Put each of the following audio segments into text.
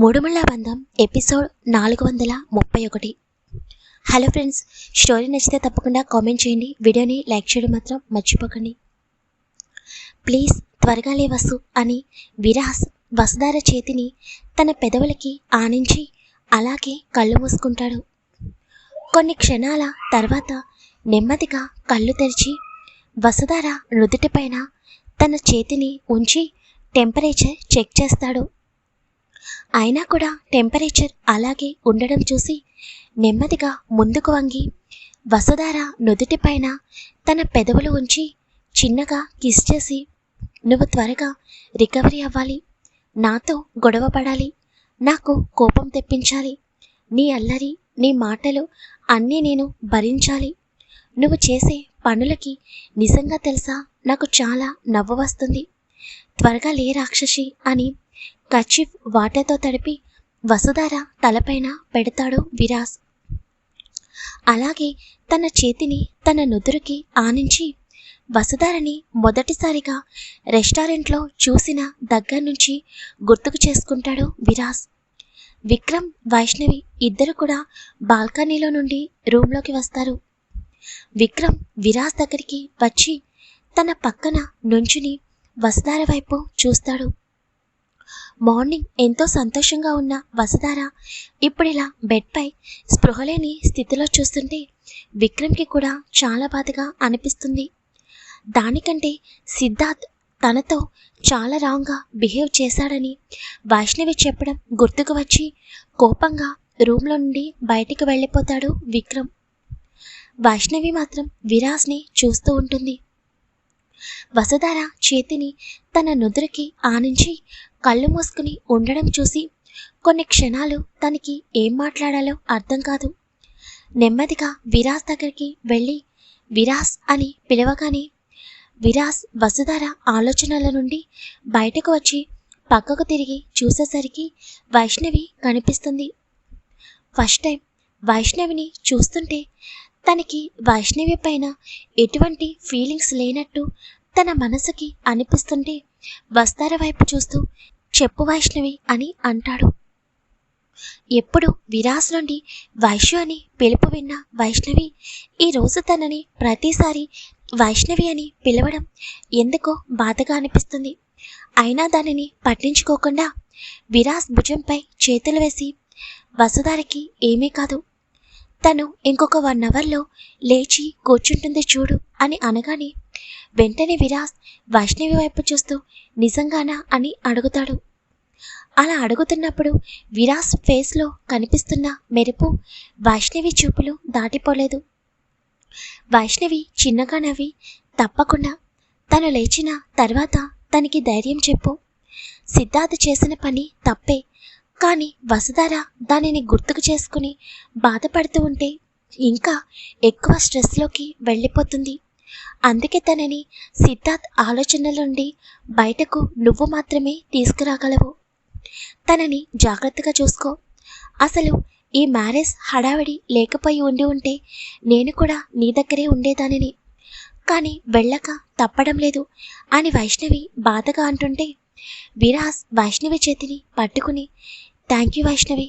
మూడుముళ్ళ బంధం ఎపిసోడ్ నాలుగు వందల ముప్పై ఒకటి. హలో ఫ్రెండ్స్ స్టోరీ నచ్చితే తప్పకుండా కామెంట్ చేయండి. వీడియోని లైక్ చేయడం మాత్రం మర్చిపోకండి. ప్లీజ్ త్వరగా లేవసు అని విరాస్ వసుధార చేతిని తన పెదవులకి ఆనించి అలాగే కళ్ళు మూసుకుంటాడు. కొన్ని క్షణాల తర్వాత నెమ్మదిగా కళ్ళు తెరిచి వసుధార నుదుటిపైన తన చేతిని ఉంచి టెంపరేచర్ చెక్ చేస్తాడు. అయినా కూడా టెంపరేచర్ అలాగే ఉండడం చూసి నెమ్మదిగా ముందుకు వంగి వసుధార నుదుటిపైన తన పెదవులు ఉంచి చిన్నగా కిస్ చేసి నువ్వు త్వరగా రికవరీ అవ్వాలి. నాతో గొడవ పడాలి. నాకు కోపం తెప్పించాలి. నీ అల్లరి నీ మాటలు అన్నీ నేను భరించాలి. నువ్వు చేసే పనులకి నిజంగా తెలుసా? నాకు చాలా నవ్వు వస్తుంది. త్వరగా లే రాక్షసి అని కర్చీఫ్ వాటర్తో తడిపి వసుధార తలపైన పెడతాడు విరాస్. అలాగే తన చేతిని తన నుదురుకి ఆనించి వసుధారని మొదటిసారిగా రెస్టారెంట్లో చూసిన దగ్గర నుంచి గుర్తుకు చేసుకుంటాడు విరాస్. విక్రమ్ వైష్ణవి ఇద్దరు కూడా బాల్కనీలో నుండి రూమ్లోకి వస్తారు. విక్రమ్ విరాస్ దగ్గరికి వచ్చి తన పక్కన నుంచుని వసుధార వైపు చూస్తాడు. మార్నింగ్ ఎంతో సంతోషంగా ఉన్న వసుధార ఇప్పుడిలా బెడ్పై స్పృహలేని స్థితిలో చూస్తుంటే విక్రమ్కి కూడా చాలా బాధగా అనిపిస్తుంది. దానికంటే సిద్ధార్థ్ తనతో చాలా రాంగ్గా బిహేవ్ చేశాడని వైష్ణవి చెప్పడం గుర్తుకు వచ్చి కోపంగా రూమ్లో నుండి బయటికి వెళ్ళిపోతాడు విక్రమ్. వైష్ణవి మాత్రం విరాస్ని చూస్తూ ఉంటుంది. వసుధార చేతిని తన నుదురికి ఆనించి కళ్ళు మూసుకుని ఉండడం చూసి కొన్ని క్షణాలు తనకి ఏం మాట్లాడాలో అర్థం కాదు. నెమ్మదిగా విరాస్ దగ్గరికి వెళ్ళి విరాస్ అని పిలవగానే విరాస్ వసుధార ఆలోచనల నుండి బయటకు వచ్చి పక్కకు తిరిగి చూసేసరికి వైష్ణవి కనిపిస్తుంది. ఫస్ట్ టైం వైష్ణవిని చూస్తుంటే తనకి వైష్ణవి పైన ఎటువంటి ఫీలింగ్స్ లేనట్టు తన మనసుకి అనిపిస్తుంటే వస్తార వైపు చూస్తూ చెప్పు వైష్ణవి అని అంటాడు. ఎప్పుడు విరాస్ నుండి వైష్ణు అని పిలుపు విన్న వైష్ణవి ఈరోజు తనని ప్రతిసారి వైష్ణవి అని పిలవడం ఎందుకో బాధగా అనిపిస్తుంది. అయినా దానిని పట్టించుకోకుండా విరాస్ భుజంపై చేతులు వేసి వసుధారికి ఏమీ కాదు తను ఇంకొక వన్ అవర్లో లేచి కూర్చుంటుంది చూడు అని అనగానే వెంటనే విరాస్ వైష్ణవి వైపు చూస్తూ నిజంగానా అని అడుగుతాడు. అలా అడుగుతున్నప్పుడు విరాస్ ఫేస్లో కనిపిస్తున్న మెరుపు వైష్ణవి చూపులు దాటిపోలేదు. వైష్ణవి చిన్నగా నవ్వి తప్పకుండా తను లేచిన తర్వాత తనకి ధైర్యం చెప్పు. సిద్ధార్థ చేసిన పని తప్పే కానీ వసుధార దానిని గుర్తుకు చేసుకుని బాధపడుతూ ఉంటే ఇంకా ఎక్కువ స్ట్రెస్లోకి వెళ్ళిపోతుంది. అందుకే తనని సిద్ధార్థ్ ఆలోచనల నుండి బయటకు నువ్వు మాత్రమే తీసుకురాగలవు. తనని జాగ్రత్తగా చూసుకో. అసలు ఈ మ్యారేజ్ హడావిడి లేకపోయి ఉండి ఉంటే నేను కూడా నీ దగ్గరే ఉండేదానిని. కానీ వెళ్ళక తప్పడం లేదు అని వైష్ణవి బాధగా అంటుంటే విరాస్ వైష్ణవి చేతిని పట్టుకుని థ్యాంక్ యూ వైష్ణవి.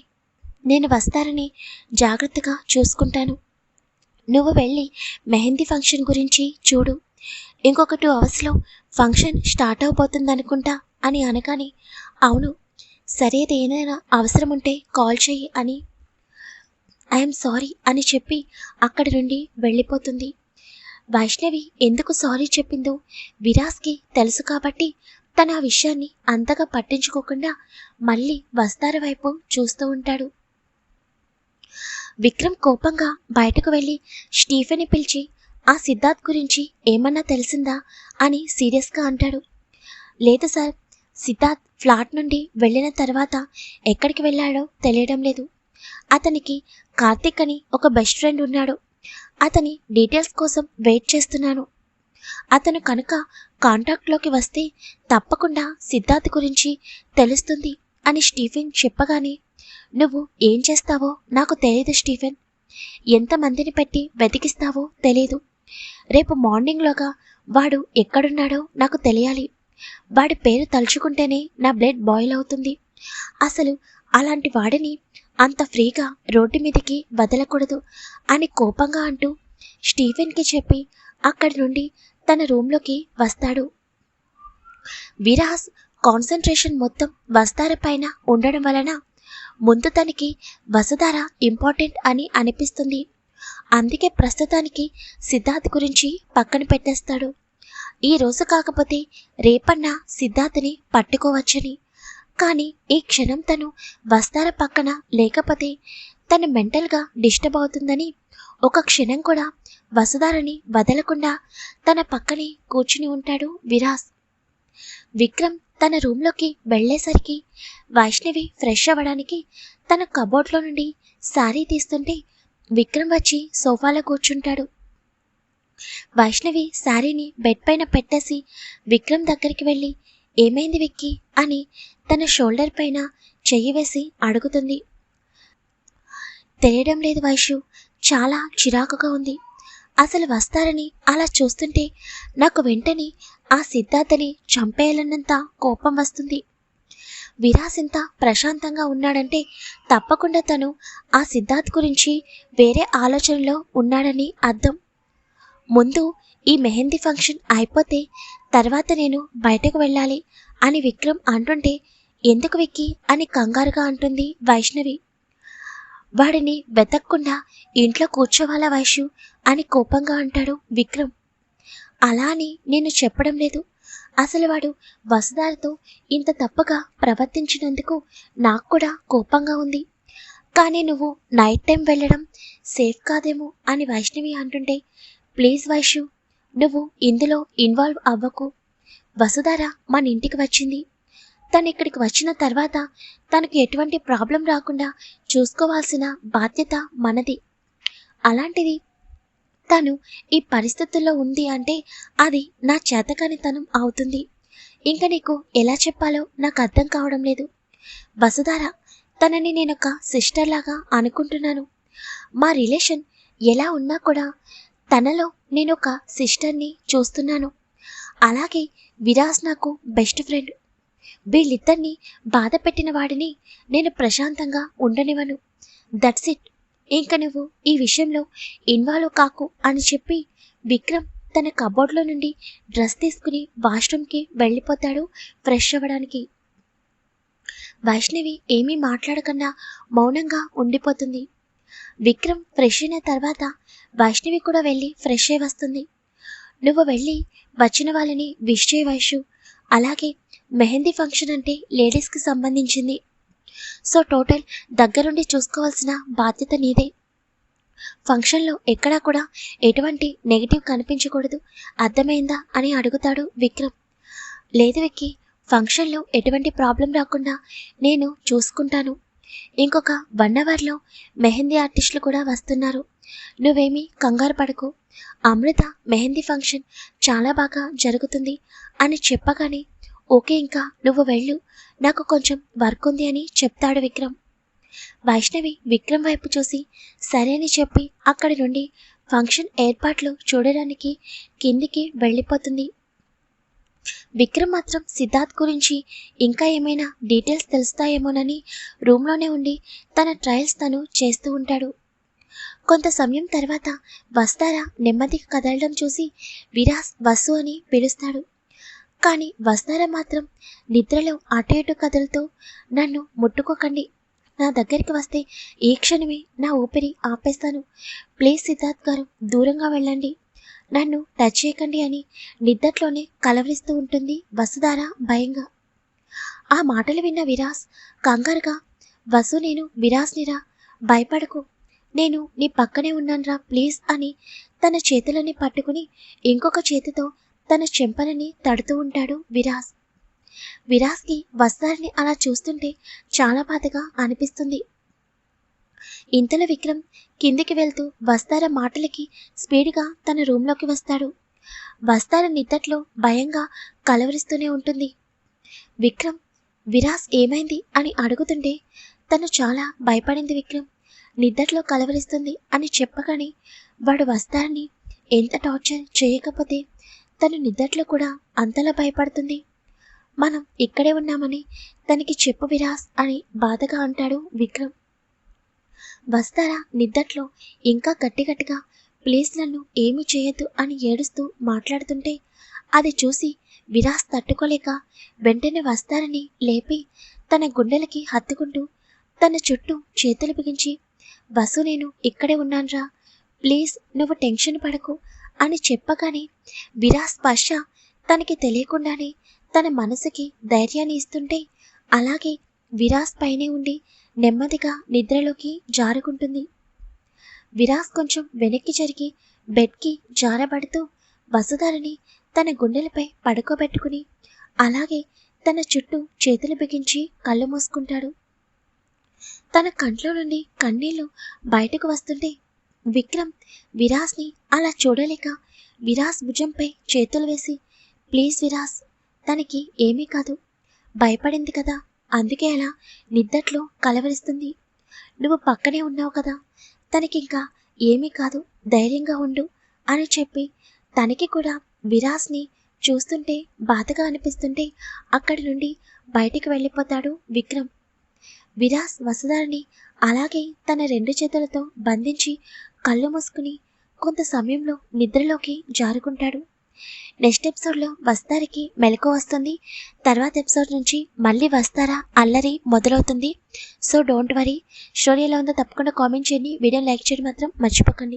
నేను వస్తారని జాగ్రత్తగా చూసుకుంటాను. నువ్వు వెళ్ళి మెహందీ ఫంక్షన్ గురించి చూడు. ఇంకొక టూ అవర్స్లో ఫంక్షన్ స్టార్ట్ అవబోతుందనుకుంటా అని అనగానే అవును సరేది ఏదైనా అవసరం ఉంటే కాల్ చెయ్యి అని. ఐఎమ్ సారీ అని చెప్పి అక్కడి నుండి వెళ్ళిపోతుంది. వైష్ణవి ఎందుకు సారీ చెప్పిందో విరాస్కి తెలుసు కాబట్టి తన ఆ విషయాన్ని అంతగా పట్టించుకోకుండా మళ్ళీ వస్తార వైపు చూస్తూ ఉంటాడు. విక్రమ్ కోపంగా బయటకు వెళ్ళి స్టీఫెన్ని పిలిచి ఆ సిద్ధార్థ్ గురించి ఏమన్నా తెలిసిందా? అని సీరియస్గా అంటాడు. లేదు సార్ సిద్ధార్థ్ ఫ్లాట్ నుండి వెళ్ళిన తర్వాత ఎక్కడికి వెళ్ళాడో తెలియడం లేదు. అతనికి కార్తిక్ అని ఒక బెస్ట్ ఫ్రెండ్ ఉన్నాడు. అతని డీటెయిల్స్ కోసం వెయిట్ చేస్తున్నాను. అతను కనుక కాంటాక్ట్లోకి వస్తే తప్పకుండా సిద్ధార్థ్ గురించి తెలుస్తుంది అని స్టీఫెన్ చెప్పగానే నువ్వు ఏం చేస్తావో నాకు తెలియదు స్టీఫెన్. ఎంతమందిని పెట్టి వెతికిస్తావో తెలియదు రేపు మార్నింగ్లోగా వాడు ఎక్కడున్నాడో నాకు తెలియాలి. వాడి పేరు తలుచుకుంటేనే నా బ్లడ్ బాయిల్ అవుతుంది. అసలు అలాంటి వాడిని అంత ఫ్రీగా రోడ్డు మీదకి వదలకూడదు అని కోపంగా అంటూ స్టీఫెన్కి చెప్పి అక్కడి నుండి తన రూమ్లోకి వస్తాడు. విరాస్ కాన్సన్ట్రేషన్ మొత్తం వస్తార పైన ఉండడం వలన ముందు తనకి వసుధార ఇంపార్టెంట్ అని అనిపిస్తుంది. అందుకే ప్రస్తుతానికి సిద్ధార్థ్ గురించి పక్కన పెట్టేస్తాడు. ఈ రోజు కాకపోతే రేపన్న సిద్ధార్థని పట్టుకోవచ్చని. కానీ ఈ క్షణం తను వస్తార పక్కన లేకపోతే తను మెంటల్గా డిస్టర్బ్ అవుతుందని ఒక క్షణం కూడా వసుధారని వదలకుండా తన పక్కనే కూర్చుని ఉంటాడు విరాస్. విక్రమ్ తన రూమ్లోకి వెళ్ళేసరికి వైష్ణవి ఫ్రెష్ అవ్వడానికి తన కబోర్డ్లో నుండి శారీ తీస్తుంటే విక్రమ్ వచ్చి సోఫాలో కూర్చుంటాడు. వైష్ణవి శారీని బెడ్ పైన పెట్టేసి విక్రమ్ దగ్గరికి వెళ్ళి ఏమైంది విక్కి? అని తన షోల్డర్ పైన చెయ్యి వేసి అడుగుతుంది. తెలియడం లేదు వైషు చాలా చిరాకుగా ఉంది. అసలు వస్తారని అలా చూస్తుంటే నాకు వెంటనే ఆ సిద్ధార్థని చంపేయాలన్నంత కోపం వస్తుంది. విరాస్ ఇంత ప్రశాంతంగా ఉన్నాడంటే తప్పకుండా తను ఆ సిద్ధార్థ్ గురించి వేరే ఆలోచనలో ఉన్నాడని అర్థం. ముందు ఈ మెహందీ ఫంక్షన్ అయిపోతే తర్వాత నేను బయటకు వెళ్ళాలి అని విక్రమ్ అంటుంటే ఎందుకు విక్కి? అని కంగారుగా అంటుంది వైష్ణవి. వాడిని వెతక్కుండా ఇంట్లో కూర్చోవాలా వైషు? అని కోపంగా అంటాడు విక్రమ్. అలా అని నేను చెప్పడం లేదు. అసలు వాడు వసుధారతో ఇంత తప్పుగా ప్రవర్తించినందుకు నాకు కూడా కోపంగా ఉంది. కానీ నువ్వు నైట్ టైం వెళ్ళడం సేఫ్ కాదేమో అని వైష్ణవి అంటుంటే ప్లీజ్ వైషు నువ్వు ఇందులో ఇన్వాల్వ్ అవ్వకు. వసుధార మన ఇంటికి వచ్చింది. తను ఇక్కడికి వచ్చిన తర్వాత తనకు ఎటువంటి ప్రాబ్లం రాకుండా చూసుకోవాల్సిన బాధ్యత మనది. అలాంటిది తను ఈ పరిస్థితుల్లో ఉంది అంటే అది నా చేతకానితనం అవుతుంది. ఇంకా నీకు ఎలా చెప్పాలో నాకు అర్థం కావడం లేదు. వసుధార తనని నేను ఒక సిస్టర్ లాగా అనుకుంటున్నాను. మా రిలేషన్ ఎలా ఉన్నా కూడా తనలో నేను ఒక సిస్టర్ని చూస్తున్నాను. అలాగే విరాజ్ నాకు బెస్ట్ ఫ్రెండ్ వీళ్ళిద్దరినీ బాధ పెట్టిన వాడిని నేను ప్రశాంతంగా ఉండనివను దట్స్ ఇట్ ఇంక నువ్వు ఈ విషయంలో ఇన్వాల్వ్ కాకు అని చెప్పి విక్రమ్ తన కబోర్డ్లో నుండి డ్రెస్ తీసుకుని వాష్రూమ్కి వెళ్ళిపోతాడు ఫ్రెష్ అవ్వడానికి. వైష్ణవి ఏమీ మాట్లాడకుండా మౌనంగా ఉండిపోతుంది. విక్రమ్ ఫ్రెష్ అయిన తర్వాత వైష్ణవి కూడా వెళ్ళి ఫ్రెష్ అయి వస్తుంది. నువ్వు వెళ్ళి వచ్చిన వాళ్ళని విష్ చేయ వైషు. అలాగే మెహందీ ఫంక్షన్ అంటే లేడీస్కి సంబంధించింది. సో టోటల్ దగ్గరుండి చూసుకోవాల్సిన బాధ్యత నీదే. ఫంక్షన్లో ఎక్కడా కూడా ఎటువంటి నెగిటివ్ కనిపించకూడదు అర్థమైందా అని అడుగుతాడు విక్రమ్. లేదు విక్కి ఫంక్షన్లో ఎటువంటి ప్రాబ్లం రాకుండా నేను చూసుకుంటాను. ఇంకొక వన్ అవర్లో మెహందీ ఆర్టిస్టులు కూడా వస్తున్నారు. నువ్వేమీ కంగారు పడకు. అమృత మెహందీ ఫంక్షన్ చాలా బాగా జరుగుతుంది అని చెప్పగానే ఓకే ఇంకా నువ్వు వెళ్ళు. నాకు కొంచెం వర్క్ ఉంది అని చెప్తాడు విక్రమ్. వైష్ణవి విక్రమ్ వైపు చూసి సరే అని చెప్పి అక్కడి నుండి ఫంక్షన్ ఏర్పాట్లు చూడడానికి కిందికి వెళ్ళిపోతుంది. విక్రమ్ మాత్రం సిద్ధార్థ్ గురించి ఇంకా ఏమైనా డీటెయిల్స్ తెలుస్తాయేమోనని రూమ్లోనే ఉండి తన ట్రయల్స్ తను చేస్తూ ఉంటాడు. కొంత సమయం తర్వాత వస్తారా నెమ్మదిగా కదలడం చూసి విరాస్ వసు అని పిలుస్తాడు. కానీ వస్తారా మాత్రం నిద్రలో అటు ఇటు కదులుతూ నన్ను ముట్టుకోకండి. నా దగ్గరికి వస్తే ఏ క్షణమే నా ఊపిరి ఆపేస్తాను. ప్లీజ్ సిద్ధార్థ్ గారు దూరంగా వెళ్ళండి. నన్ను టచ్ చేయకండి అని నిద్దట్లోనే కలవరిస్తూ ఉంటుంది వసుధార భయంగా. ఆ మాటలు విన్న విరాస్ కంగారుగా వసు నేను విరాస్నిరా భయపడకు. నేను నీ పక్కనే ఉన్నానురా ప్లీజ్ అని తన చేతులని పట్టుకుని ఇంకొక చేతితో తన చెంపలని తడుతూ ఉంటాడు విరాస్. విరాస్కి వస్తారని అలా చూస్తుంటే చాలా బాధగా అనిపిస్తుంది. ఇంతలో విక్రమ్ కిందికి వెళ్తూ వస్తార మాటలకి స్పీడ్గా తన రూమ్లోకి వస్తాడు. వస్తార నిద్దట్లో భయంగా కలవరిస్తూనే ఉంటుంది. విక్రమ్ విరాస్ ఏమైంది అని అడుగుతుంటే తను చాలా భయపడింది విక్రమ్. నిద్దట్లో కలవరిస్తుంది అని చెప్పగానే వాడు వస్తారని ఎంత టార్చర్ చేయకపోతే తను నిద్దట్లో కూడా అంతలా భయపడుతుంది. మనం ఇక్కడే ఉన్నామని తనకి చెప్పు విరాస్ అని బాధగా అంటాడు విక్రమ్. వస్తారా నిద్దట్లో? ఇంకా గట్టిగట్టిగా ప్లీజ్ నన్ను ఏమీ చేయొద్దు అని ఏడుస్తూ మాట్లాడుతుంటే అది చూసి విరాస్ తట్టుకోలేక వెంటనే వస్తారని లేపి తన గుండెలకి హత్తుకుంటూ తన చుట్టూ చేతులు బిగించి వసు నేను ఇక్కడే ఉన్నాన్రా. ప్లీజ్ నువ్వు టెన్షన్ పడకు అని చెప్పగానే విరాస్ స్పర్శ తనకి తెలియకుండానే తన మనసుకి ధైర్యాన్ని ఇస్తుంటే అలాగే విరాస్ పైనే ఉండి నెమ్మదిగా నిద్రలోకి జారుకుంటుంది. విరాస్ కొంచెం వెనక్కి జరిగి బెడ్కి జారబడుతూ వసుధారని తన గుండెలపై పడుకోబెట్టుకుని అలాగే తన చుట్టూ చేతులు బిగించి కళ్ళు మూసుకుంటాడు. తన కంట్లో నుండి కన్నీళ్ళు బయటకు వస్తుంటే విక్రమ్ విరాస్ని అలా చూడలేక విరాస్ భుజంపై చేతులు వేసి ప్లీజ్ విరాస్ తనకి ఏమీ కాదు. భయపడింది కదా. అందుకే అలా నిద్దట్లో కలవరిస్తుంది. నువ్వు పక్కనే ఉన్నావు కదా. తనకింకా ఏమీ కాదు. ధైర్యంగా ఉండు అని చెప్పి తనకి కూడా విరాస్ని చూస్తుంటే బాధగా అనిపిస్తుంటే అక్కడి నుండి బయటికి వెళ్ళిపోతాడు విక్రమ్. విరాస్ వసుధారిని అలాగే తన రెండు చేతులతో బంధించి కళ్ళు మూసుకుని కొంత సమయంలో నిద్రలోకి జారుకుంటాడు. నెక్స్ట్ ఎపిసోడ్లో వస్తారికి మెలకు వస్తుంది. తర్వాత ఎపిసోడ్ నుంచి మళ్ళీ వస్తారా అల్లరి మొదలవుతుంది. So don't worry. స్టోరీ ఎలా ఉందో తప్పకుండా కామెంట్ చేయండి. వీడియో లైక్ చేయడం మాత్రం మర్చిపోకండి.